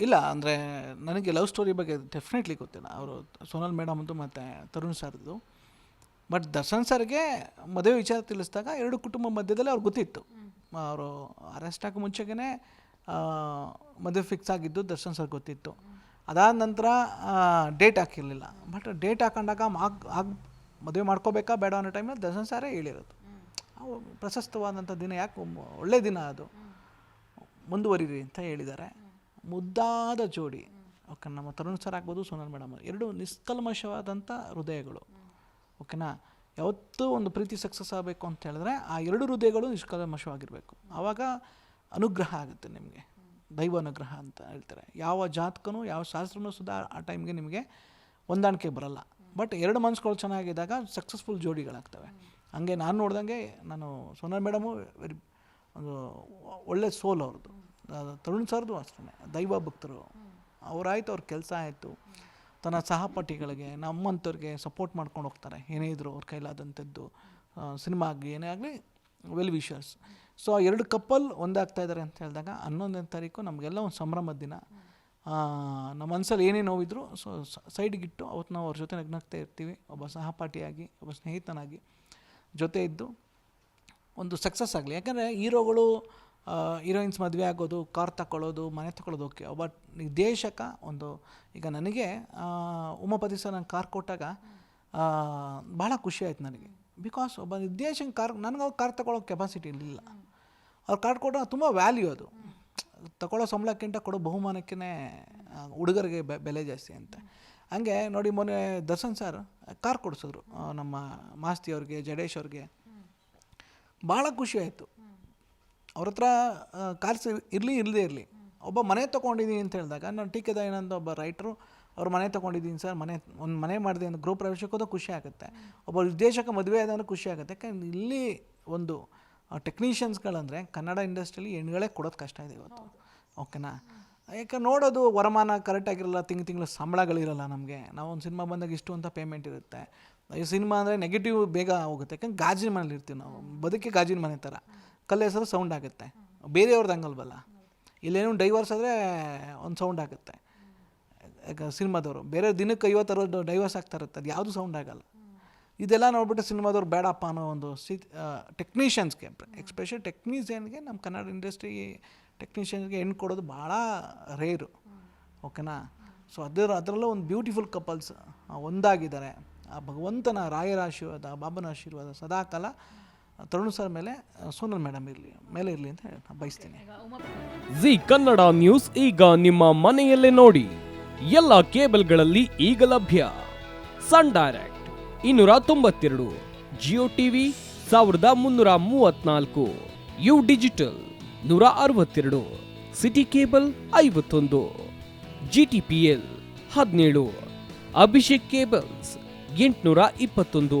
ಇಲ್ಲ ಅಂದರೆ ನನಗೆ ಲವ್ ಸ್ಟೋರಿ ಬಗ್ಗೆ ಡೆಫಿನೆಟ್ಲಿ ಗೊತ್ತಿಲ್ಲ. ಅವರು ಸೋನಲ್ ಮೇಡಮ್ ಅಂತೂ ಮತ್ತು ತರುಣ್ ಸರ್ದು ಬಟ್ ದರ್ಶನ್ ಸರ್ಗೆ ಮದುವೆ ವಿಚಾರ ತಿಳಿಸಿದಾಗ ಎರಡು ಕುಟುಂಬ ಮಧ್ಯದಲ್ಲಿ ಅವ್ರಿಗೆ ಗೊತ್ತಿತ್ತು. ಅವರು ಅರೆಸ್ಟ್ ಹಾಕೋ ಮುಂಚೆಗೇ ಮದುವೆ ಫಿಕ್ಸ್ ಆಗಿದ್ದು ದರ್ಶನ್ ಸರ್ ಗೊತ್ತಿತ್ತು. ಅದಾದ ನಂತರ ಡೇಟ್ ಹಾಕಿರಲಿಲ್ಲ. ಬಟ್ ಡೇಟ್ ಹಾಕೊಂಡಾಗ ಆಗ ಆಗ ಮದುವೆ ಮಾಡ್ಕೋಬೇಕಾ ಬೇಡ ಅನ್ನೋ ಟೈಮಲ್ಲಿ ದರ್ಶನ್ ಸಾರೇ ಹೇಳಿರೋದು. ಪ್ರಶಸ್ತವಾದಂಥ ದಿನ ಯಾಕೆ ಒಳ್ಳೆಯ ಒಳ್ಳೆ ದಿನ ಅದು. ಮುಂದುವರಿರಿ ಅಂತ ಹೇಳಿದ್ದಾರೆ. ಮುದ್ದಾದ ಜೋಡಿ. ಓಕೆ, ನಮ್ಮ ತರುಣ್ ಸರ್ ಆಗ್ಬೋದು, ಸೋನಲ್ ಮೇಡಮ್ ಎರಡು ನಿಷ್ಕಲ್ಮಶವಾದಂಥ ಹೃದಯಗಳು. ಓಕೆನಾ ಯಾವತ್ತೂ ಒಂದು ಪ್ರೀತಿ ಸಕ್ಸಸ್ ಆಗಬೇಕು ಅಂತ ಹೇಳಿದ್ರೆ, ಆ ಎರಡು ಹೃದಯಗಳು ನಿಷ್ಕಲ್ಮಶವಾಗಿರಬೇಕು. ಆವಾಗ ಅನುಗ್ರಹ ಆಗುತ್ತೆ ನಿಮಗೆ. ದೈವ ಅನುಗ್ರಹ ಅಂತ ಹೇಳ್ತಾರೆ. ಯಾವ ಜಾತಕನೂ, ಯಾವ ಶಾಸ್ತ್ರನೂ ಸುಧಾ ಆ ಟೈಮ್ಗೆ ನಿಮಗೆ ಹೊಂದಾಣಿಕೆ ಬರಲ್ಲ. ಬಟ್ ಎರಡು ಮನಸ್ಸುಗಳು ಚೆನ್ನಾಗಿದ್ದಾಗ ಸಕ್ಸಸ್ಫುಲ್ ಜೋಡಿಗಳಾಗ್ತವೆ. ಹಂಗೆ ನಾನು ನೋಡ್ದಂಗೆ ನಾನು ಸೋನಲ್ ಮೇಡಮು ವೆರಿ ಒಂದು ಒಳ್ಳೆ ಸೋಲ್ ಅವ್ರದ್ದು. ತರುಣ್ ಸರ್ದು ಅಷ್ಟೇ ದೈವ ಭಕ್ತರು. ಅವರಾಯ್ತು, ಅವ್ರ ಕೆಲಸ ಆಯಿತು. ತನ್ನ ಸಹಪಾಠಿಗಳಿಗೆ, ನಮ್ಮಂಥವ್ರಿಗೆ ಸಪೋರ್ಟ್ ಮಾಡ್ಕೊಂಡು ಹೋಗ್ತಾರೆ. ಏನೇ ಇದ್ರು ಅವ್ರ ಕೈಲಾದಂಥದ್ದು ಸಿನಿಮಾ ಆಗಲಿ, ಏನೇ ಆಗಲಿ ವೆಲ್ ವಿಷರ್ಸ್ ಸೊ ಆ ಎರಡು ಕಪ್ಪಲ್ ಒಂದಾಗ್ತಾ ಇದ್ದಾರೆ ಅಂತ ಹೇಳಿದಾಗ, ಹನ್ನೊಂದನೇ ತಾರೀಕು ನಮಗೆಲ್ಲ ಒಂದು ಸಂಭ್ರಮದ ದಿನ. ನಮ್ಮ ಮನಸ್ಸಲ್ಲಿ ಏನೇ ನೋವಿದ್ರು, ಸೊ ಸೈಡ್ಗಿಟ್ಟು ಅವತ್ತು ನಾವು ಅವ್ರ ಜೊತೆ ನಗ್ನಾಗ್ತಾ ಇರ್ತೀವಿ. ಒಬ್ಬ ಸಹಪಾಠಿಯಾಗಿ, ಒಬ್ಬ ಸ್ನೇಹಿತನಾಗಿ ಜೊತೆ ಇದ್ದು, ಒಂದು ಸಕ್ಸಸ್ ಆಗಲಿ. ಯಾಕಂದರೆ, ಹೀರೋಗಳು ಹೀರೋಯಿನ್ಸ್ ಮದುವೆ ಆಗೋದು, ಕಾರ್ ತಗೊಳ್ಳೋದು ಮನೆ ತಗೊಳ್ಳೋದು ಓಕೆ. ಬಟ್ ನಿರ್ದೇಶಕ ಒಂದು, ಈಗ ನನಗೆ ಉಮಾಪತಿ ಸರ್ ನಂಗೆ ಕಾರ್ ಕೊಟ್ಟಾಗ ಭಾಳ ಖುಷಿ ಆಯ್ತು ನನಗೆ. ಬಿಕಾಸ್ ಒಬ್ಬ ನಿರ್ದೇಶಕ ಕಾರ್, ನನಗೆ ಅವ್ರು ಕಾರ್ ತಗೊಳ್ಳೋ ಕೆಪಾಸಿಟಿ ಇರಲಿಲ್ಲ. ಅವ್ರು ಕಾರ್ ಕೊಟ್ಟಾಗ ತುಂಬ ವ್ಯಾಲ್ಯೂ ಅದು. ತಗೊಳ್ಳೋ ಸಂಬಳಕ್ಕಿಂತ ಕೊಡೋ ಬಹುಮಾನಕ್ಕೇ ಹುಡುಗರಿಗೆ ಬೆಲೆ ಜಾಸ್ತಿ ಅಂತ. ಹಂಗೆ ನೋಡಿ ಮೊನ್ನೆ ದರ್ಶನ್ ಸರ್ ಕಾರ್ ಕೊಡಿಸಿದ್ರು ನಮ್ಮ ಮಾಸ್ತಿ ಅವ್ರಿಗೆ, ಜಡೇಶ್ ಅವ್ರಿಗೆ. ಭಾಳ ಖುಷಿ ಆಯಿತು. ಅವ್ರ ಹತ್ರ ಕಾರ್ಸ್ ಇರಲಿ ಇಲ್ಲದೇ ಇರಲಿ. ಒಬ್ಬ ಮನೆ ತೊಗೊಂಡಿದ್ದೀನಿ ಅಂತ ಹೇಳಿದಾಗ, ನಾನು ಟಿ ಕೆ ದಯಾನಂದ ಒಬ್ಬ ರೈಟ್ರು, ಅವ್ರ ಮನೆ ತೊಗೊಂಡಿದ್ದೀನಿ ಸರ್, ಮನೆ, ಒಂದು ಮನೆ ಮಾಡಿದೆ ಅಂತ ಗೃಹ ಪ್ರವೇಶಕ್ಕೋದು ಖುಷಿ ಆಗುತ್ತೆ. ಒಬ್ಬ ನಿರ್ದೇಶಕ ಮದುವೆ ಆದಂದ್ರೆ ಖುಷಿ ಆಗುತ್ತೆ. ಯಾಕಂದ್ರೆ ಇಲ್ಲಿ ಒಂದು ಟೆಕ್ನಿಷಿಯನ್ಸ್ಗಳಂದರೆ ಕನ್ನಡ ಇಂಡಸ್ಟ್ರಿಯಲ್ಲಿ ಹೆಣ್ಗಳೇ ಕೊಡೋದು ಕಷ್ಟ ಇದೆ ಇವತ್ತು. ಓಕೆನಾ? ಯಾಕೆ ನೋಡೋದು ವರಮಾನ ಕರೆಕ್ಟಾಗಿರಲ್ಲ ತಿಂಗ್ಳು ತಿಂಗಳು ಸಂಬಳಗಳಿರಲ್ಲ ನಮಗೆ. ನಾವು ಒಂದು ಸಿನಿಮಾ ಬಂದಾಗ ಇಷ್ಟು ಅಂತ ಪೇಮೆಂಟ್ ಇರುತ್ತೆ. ಈ ಸಿನಿಮಾ ಅಂದರೆ ನೆಗೆಟಿವ್ ಬೇಗ ಹೋಗುತ್ತೆ. ಯಾಕಂದ್ರೆ ಗಾಜಿನ ಮನೇಲಿ ಇರ್ತೀವಿ ನಾವು. ಬದುಕಿ ಗಾಜಿನ ಮನೆ ಥರ ಕಲ್ಲು ಹೆಸರು ಸೌಂಡ್ ಆಗುತ್ತೆ. ಬೇರೆಯವ್ರದ್ದು ಹಂಗಲ್ವಲ್ಲ ಇಲ್ಲೇನು ಡೈವರ್ಸ್ ಆದರೆ ಒಂದು ಸೌಂಡ್ ಆಗುತ್ತೆ. ಸಿನಿಮಾದವರು. ಬೇರೆ ದಿನಕ್ಕೆ ಐವತ್ತರವತ್ತು ಡೈವರ್ಸ್ ಆಗ್ತಾ ಇರುತ್ತೆ. ಅದು ಯಾವುದು ಸೌಂಡ್ ಆಗಲ್ಲ. ಇದೆಲ್ಲ ನೋಡ್ಬಿಟ್ಟು ಸಿನಿಮಾದವ್ರು ಬೇಡಪ್ಪ ಅನ್ನೋ ಒಂದು ಸಿ ಟೆಕ್ನಿಷಿಯನ್ಸ್ಗೆ ಎಕ್ಸ್ಪೆಷಲಿ ಟೆಕ್ನಿಷಿಯನ್ಗೆ ನಮ್ಮ ಕನ್ನಡ ಇಂಡಸ್ಟ್ರಿ ಟೆಕ್ನಿಷಿಯನ್ಗೆ ಹೆಣ್ಣು ಕೊಡೋದು ಭಾಳ ರೇರು ಓಕೆನಾ ಸೊ ಅದರ, ಅದರಲ್ಲೂ ಒಂದು ಬ್ಯೂಟಿಫುಲ್ ಕಪಲ್ಸ್ ಒಂದಾಗಿದ್ದಾರೆ. ಆ ಭಗವಂತನ ರಾಯರ ಆಶೀರ್ವಾದ ಬಾಬನ ಆಶೀರ್ವಾದ ಸದಾಕಾಲ ತರುಣ್ ಸರ್ ಮೇಲೆ ಸೋನಲ್ ಮೇಡಮ್ ಇರಲಿ ಮೇಲೆ ಇರಲಿ ಅಂತ ಹೇಳ್ತಾ ನಾನು ಬಯಸ್ತೀನಿ. ಜಿ ಕನ್ನಡ ನ್ಯೂಸ್ ಈಗ ನಿಮ್ಮ ಮನೆಯಲ್ಲೇ ನೋಡಿ. ಎಲ್ಲ ಕೇಬಲ್ಗಳಲ್ಲಿ ಈಗ ಲಭ್ಯ. ಸನ್ ಡೈರೆಕ್ಟ್ ಇನ್ನೂರ ತೊಂಬತ್ತೆರಡು ಜಿಯೋ ಟಿವಿ ಸಾವಿರದ ಮುನ್ನೂರ ಮೂವತ್ನಾಲ್ಕು ಯು ಡಿಜಿಟಲ್ ನೂರ ಅರವತ್ತೆರಡು ಸಿಟಿ ಕೇಬಲ್ ಐವತ್ತೊಂದು ಜಿ ಟಿ ಪಿ ಎಲ್ ಹದಿನೇಳು ಅಭಿಷೇಕ್ ಕೇಬಲ್ಸ್ ಎಂಟುನೂರ ಇಪ್ಪತ್ತೊಂದು.